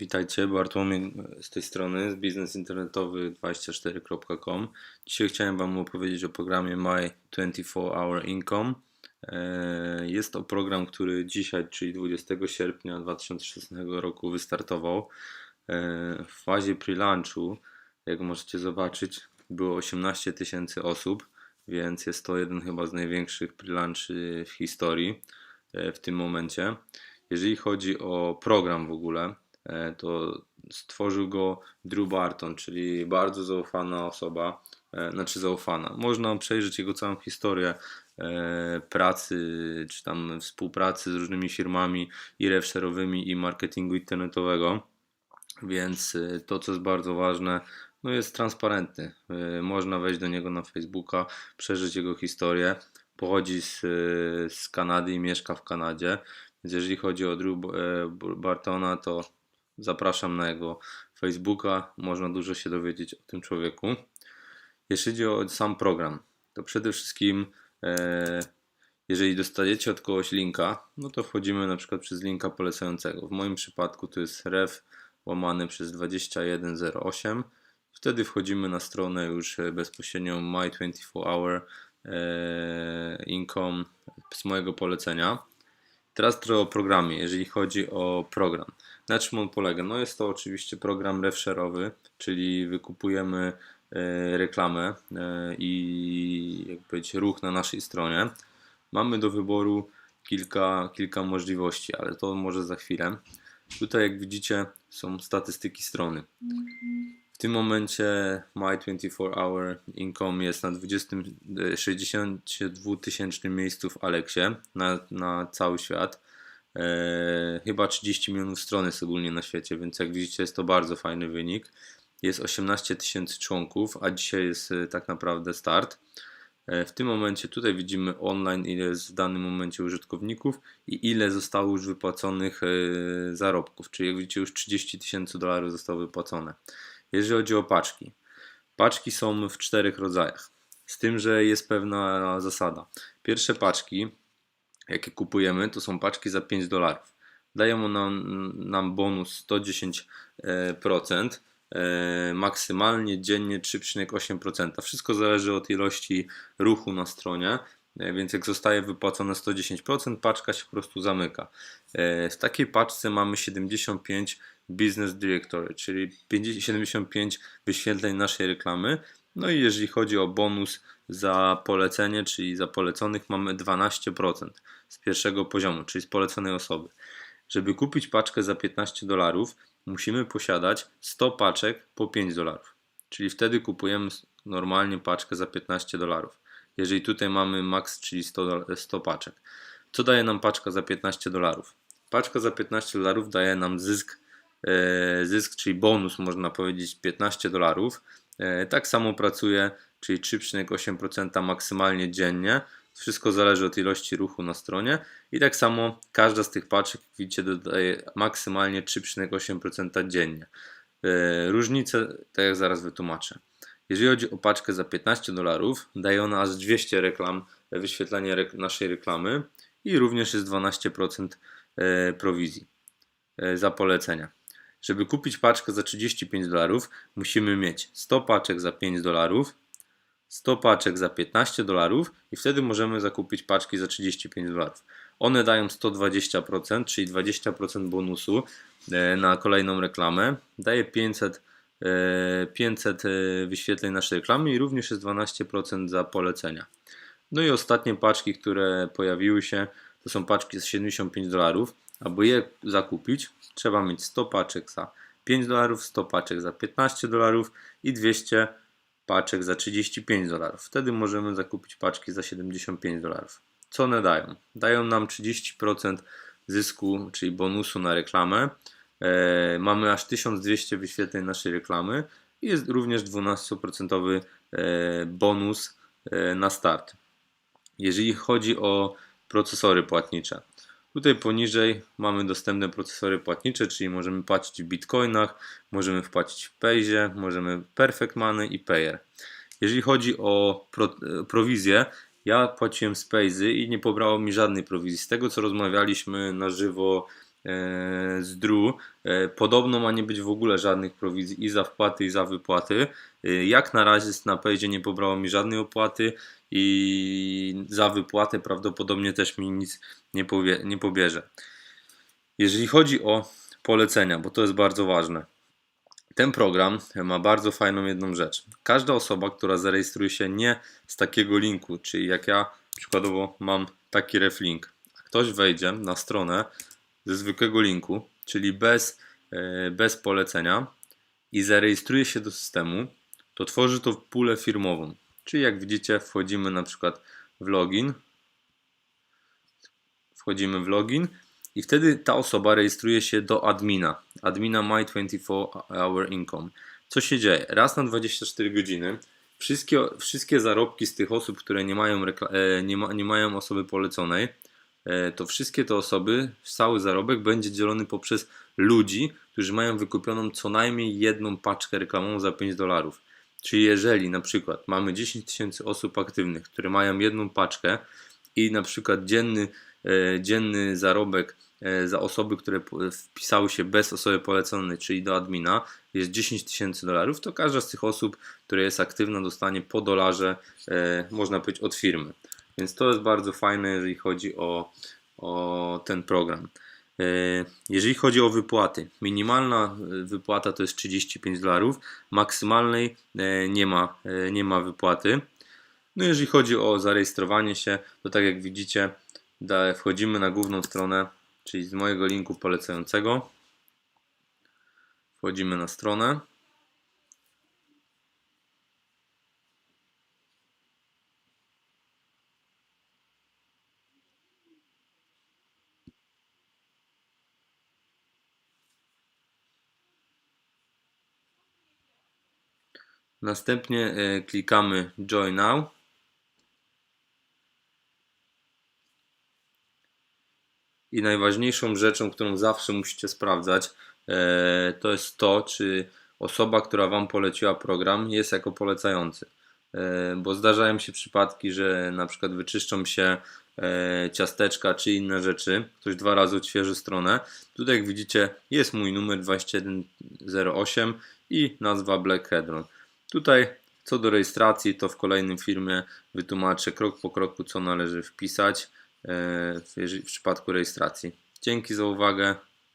Witajcie, Bartłomiej z tej strony, z biznesinternetowy24.com. Dzisiaj chciałem Wam opowiedzieć o programie My 24 Hour Income. E, Jest to program, który dzisiaj, czyli 20 sierpnia 2016 roku wystartował. E, W fazie pre-launchu, jak możecie zobaczyć, było 18 tysięcy osób, więc jest to jeden chyba z największych pre-launchy w historii e, w tym momencie. Jeżeli chodzi o program w ogóle, to stworzył go Drew Barton, czyli bardzo zaufana osoba, e, znaczy zaufana. Można przejrzeć jego całą historię e, pracy, czy tam współpracy z różnymi firmami i refshare'owymi i marketingu internetowego. Więc e, to, co jest bardzo ważne, no jest transparentny. E, Można wejść do niego na Facebooka, przeżyć jego historię. Pochodzi z, e, z Kanady i mieszka w Kanadzie. Więc jeżeli chodzi o Drew e, Bartona, to zapraszam na jego Facebooka. Można dużo się dowiedzieć o tym człowieku. Jeśli chodzi o sam program, to przede wszystkim e, jeżeli dostajecie od kogoś linka, no to wchodzimy na przykład przez linka polecającego. W moim przypadku to jest ref łamany przez 2108. Wtedy wchodzimy na stronę już e, bezpośrednio My 24 Hour e, Income z mojego polecenia. Teraz trochę o programie, jeżeli chodzi o program. Na czym on polega? No jest to oczywiście program refshare'owy, czyli wykupujemy e, reklamę e, i jak powiedzieć, ruch na naszej stronie. Mamy do wyboru kilka, kilka możliwości, ale to może za chwilę. Tutaj jak widzicie są statystyki strony. Tym momencie My 24 Hour Income jest na 20, e, 62 tysięcznym miejscu w Alexie na, na cały świat. E, chyba 30 milionów stron jest ogólnie na świecie, więc jak widzicie jest to bardzo fajny wynik. Jest 18 tysięcy członków, a dzisiaj jest e, tak naprawdę start. E, W tym momencie tutaj widzimy online ile jest w danym momencie użytkowników i ile zostało już wypłaconych zarobków, czyli jak widzicie już 30 tysięcy dolarów zostało wypłacone. Jeżeli chodzi o paczki, paczki są w czterech rodzajach, z tym, że jest pewna zasada. Pierwsze paczki, jakie kupujemy, to są paczki za 5 dolarów. Dają nam, nam bonus 110%, e, maksymalnie dziennie 3,8%. Wszystko zależy od ilości ruchu na stronie, e, więc jak zostaje wypłacone 110%, paczka się po prostu zamyka. E, W takiej paczce mamy 75 Business Directory, czyli 50 75 wyświetleń naszej reklamy. No i jeżeli chodzi o bonus za polecenie, czyli za poleconych, mamy 12% z pierwszego poziomu, czyli z poleconej osoby. Żeby kupić paczkę za 15 dolarów, musimy posiadać 100 paczek po 5 dolarów. Czyli wtedy kupujemy normalnie paczkę za 15 dolarów. Jeżeli tutaj mamy max, czyli 100, dola- 100 paczek. Co daje nam paczka za 15 dolarów? Paczka za 15 dolarów daje nam zysk, e, zysk, czyli bonus, można powiedzieć, 15 dolarów. E, tak samo pracuje, czyli 3,8% maksymalnie dziennie. Wszystko zależy od ilości ruchu na stronie. I tak samo każda z tych paczek, widzicie, dodaje maksymalnie 3,8% dziennie. E, Różnice, tak jak zaraz wytłumaczę. Jeżeli chodzi o paczkę za 15 dolarów, daje ona aż 200 reklam, e, wyświetlanie rek- naszej reklamy i również jest 12% e, prowizji e, za polecenia. Żeby kupić paczkę za 35 dolarów, musimy mieć 100 paczek za 5 dolarów, 100 paczek za 15 dolarów i wtedy możemy zakupić paczki za 35 dolarów. One dają 120%, czyli 20% bonusu na kolejną reklamę. Daje 500, e, 500 e, wyświetleń naszej reklamy i również jest 12% za polecenia. No i ostatnie paczki, które pojawiły się, to są paczki za 75 dolarów. Aby je zakupić, trzeba mieć 100 paczek za 5 dolarów, 100 paczek za 15 dolarów i 200 paczek za 35 dolarów. Wtedy możemy zakupić paczki za 75 dolarów. Co one dają? Dają nam 30% zysku, czyli bonusu na reklamę. E, mamy aż 1200 wyświetleń naszej reklamy i jest również 12% e, bonus e, na start. Jeżeli chodzi o procesory płatnicze, tutaj poniżej mamy dostępne procesory płatnicze, czyli możemy płacić w bitcoinach, możemy wpłacić w Payzie, możemy Perfect Money i Payer. Jeżeli chodzi o pro, prowizję, ja płaciłem z Payzy i nie pobrało mi żadnej prowizji. Z tego co rozmawialiśmy na żywo z Drew. E, Podobno ma nie być w ogóle żadnych prowizji i za wpłaty, i za wypłaty. E, Jak na razie na Paydzie nie pobrało mi żadnej opłaty i za wypłatę prawdopodobnie też mi nic nie, powie, nie pobierze. Jeżeli chodzi o polecenia, bo to jest bardzo ważne. Ten program ma bardzo fajną jedną rzecz. Każda osoba, która zarejestruje się nie z takiego linku, czyli jak ja przykładowo mam taki reflink, a ktoś wejdzie na stronę ze zwykłego linku, czyli bez, e, bez polecenia i zarejestruje się do systemu, to tworzy to pulę firmową. Czyli jak widzicie, wchodzimy na przykład w login, wchodzimy w login i wtedy ta osoba rejestruje się do admina, admina My 24 Hour Income. Co się dzieje? Raz na 24 godziny wszystkie, wszystkie zarobki z tych osób, które nie mają, e, nie, ma, nie mają osoby poleconej, to wszystkie te osoby, cały zarobek będzie dzielony poprzez ludzi, którzy mają wykupioną co najmniej jedną paczkę reklamową za 5 dolarów. Czyli jeżeli na przykład mamy 10 tysięcy osób aktywnych, które mają jedną paczkę i na przykład dzienny, e, dzienny zarobek e, za osoby, które wpisały się bez osoby poleconej, czyli do admina, jest 10 tysięcy dolarów, to każda z tych osób, która jest aktywna, dostanie po dolarze, e, można powiedzieć, od firmy. Więc to jest bardzo fajne, jeżeli chodzi o, o ten program. E, Jeżeli chodzi o wypłaty, minimalna e, wypłata to jest 35 dolarów, maksymalnej e, nie ma, nie ma wypłaty. No jeżeli chodzi o zarejestrowanie się, to tak jak widzicie, wchodzimy na główną stronę, czyli z mojego linku polecającego. Wchodzimy na stronę. Następnie e, klikamy Join Now. I najważniejszą rzeczą, którą zawsze musicie sprawdzać, e, to jest to, czy osoba, która Wam poleciła program, jest jako polecający. E, Bo zdarzają się przypadki, że na przykład wyczyszczą się ciasteczka czy inne rzeczy. Ktoś dwa razy odświeży stronę. Tutaj, jak widzicie, jest mój numer 2108 i nazwa Black Hedron. Tutaj co do rejestracji, to w kolejnym filmie wytłumaczę krok po kroku, co należy wpisać e, w, przypadku rejestracji. Dzięki za uwagę.